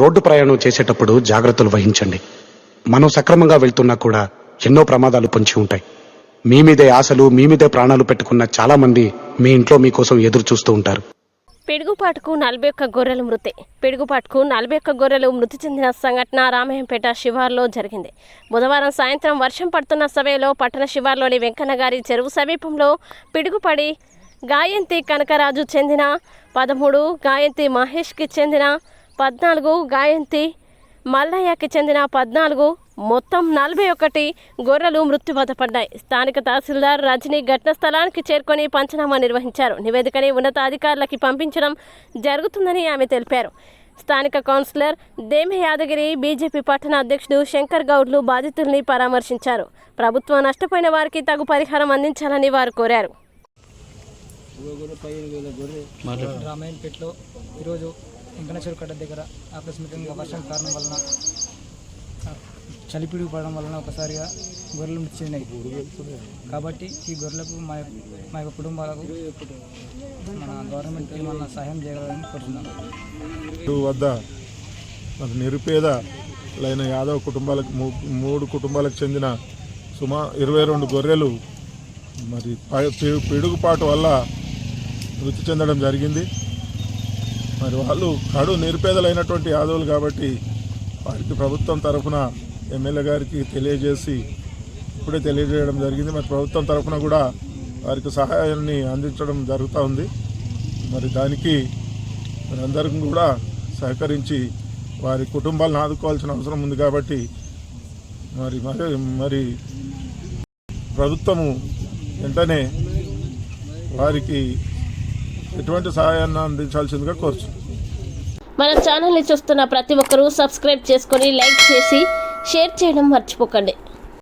Road ప్రయాణం చేసేటప్పుడు జాగ్రత్తలు వహించండి. మనం సక్రమంగా వెళ్తున్నా కూడా ఎన్నో ప్రమాదాలు పొంచి ఉంటాయి. మీ మీదే ఆశలు మీ మీదే ప్రాణాలు పెట్టుకున్న చాలా మంది మీ ఇంట్లో మీకోసం ఎదురు చూస్తూ ఉంటారు. పిడుగుపాటుకు నలభై ఒక్క గొర్రెలు మృతి. పిడుగుపాటుకు నలభై ఒక్క గొర్రెలు మృతి చెందిన సంఘటన రామయ్యంపేట శివార్లో జరిగింది. బుధవారం సాయంత్రం వర్షం పడుతున్న సమయంలో పట్టణ శివార్లోని వెంకన్నగారి చెరువు సమీపంలో పిడుగుపడి గాయంతి కనకరాజు చెందిన పదమూడు గాయంతి మహేష్కి చెందిన పద్నాలుగు గాయంతి మల్లయ్యకి చెందిన పద్నాలుగు మొత్తం నలభై ఒకటి గొర్రెలు మృత్యువాత పడ్డాయి స్థానిక తహసీల్దార్ రజనీ ఘటన స్థలానికి చేరుకొని పంచనామా నిర్వహించారు. నివేదికని ఉన్నతాధికారులకి పంపించడం జరుగుతుందని ఆమె తెలిపారు. స్థానిక కౌన్సిలర్ దేమె యాదగిరి బీజేపీ పట్టణ అధ్యక్షుడు శంకర్ గౌడ్లు బాధితుల్ని పరామర్శించారు. ప్రభుత్వం నష్టపోయిన వారికి తగు పరిహారం అందించాలని వారు కోరారు. రామాయణపేటలో ఈరోజు వెంకటేశ్వర కట్ట దగ్గర ఆకస్మికంగా వర్షం కారణం వలన ఆ, చలిపిడి పడడం వలన ఒకసారిగా గొర్రెలు మృతి చెందినాయి. కాబట్టి ఈ గొర్రెలకు మా మా యొక్క కుటుంబాలకు మన గవర్నమెంట్ ఏమన్నా సహాయం చేయాలని కోరుతున్నాను వద్ద మరి నిరుపేదలైన యాదవ్ కుటుంబాలకు మూడు కుటుంబాలకు చెందిన సుమా ఇరవై రెండు గొర్రెలు మరి పిడుగుపాటు వల్ల మృతి చెందడం జరిగింది. మరి వాళ్ళు కడు నిరుపేదలైనటువంటి యాదవులు కాబట్టి వారికి ప్రభుత్వం తరఫున ఎమ్మెల్యే గారికి తెలియజేసి ఇప్పుడే తెలియజేయడం జరిగింది. మరి ప్రభుత్వం తరఫున కూడా వారికి సహాయాన్ని అందించడం జరుగుతూ ఉంది. మరి దానికి మనందరం కూడా సహకరించి వారి కుటుంబాలను ఆదుకోవాల్సిన అవసరం ఉంది కాబట్టి మరి మరి మరి ప్రభుత్వము వెంటనే వారికి ఎటువంటి సహాయాన్ని అందించాల్సిందిగా కోరుచున్నాను మన ఛానల్ని చూస్తున్న ప్రతి ఒక్కరూ సబ్స్క్రైబ్ చేసుకొని లైక్ చేసి షేర్ చేయడం మర్చిపోకండి.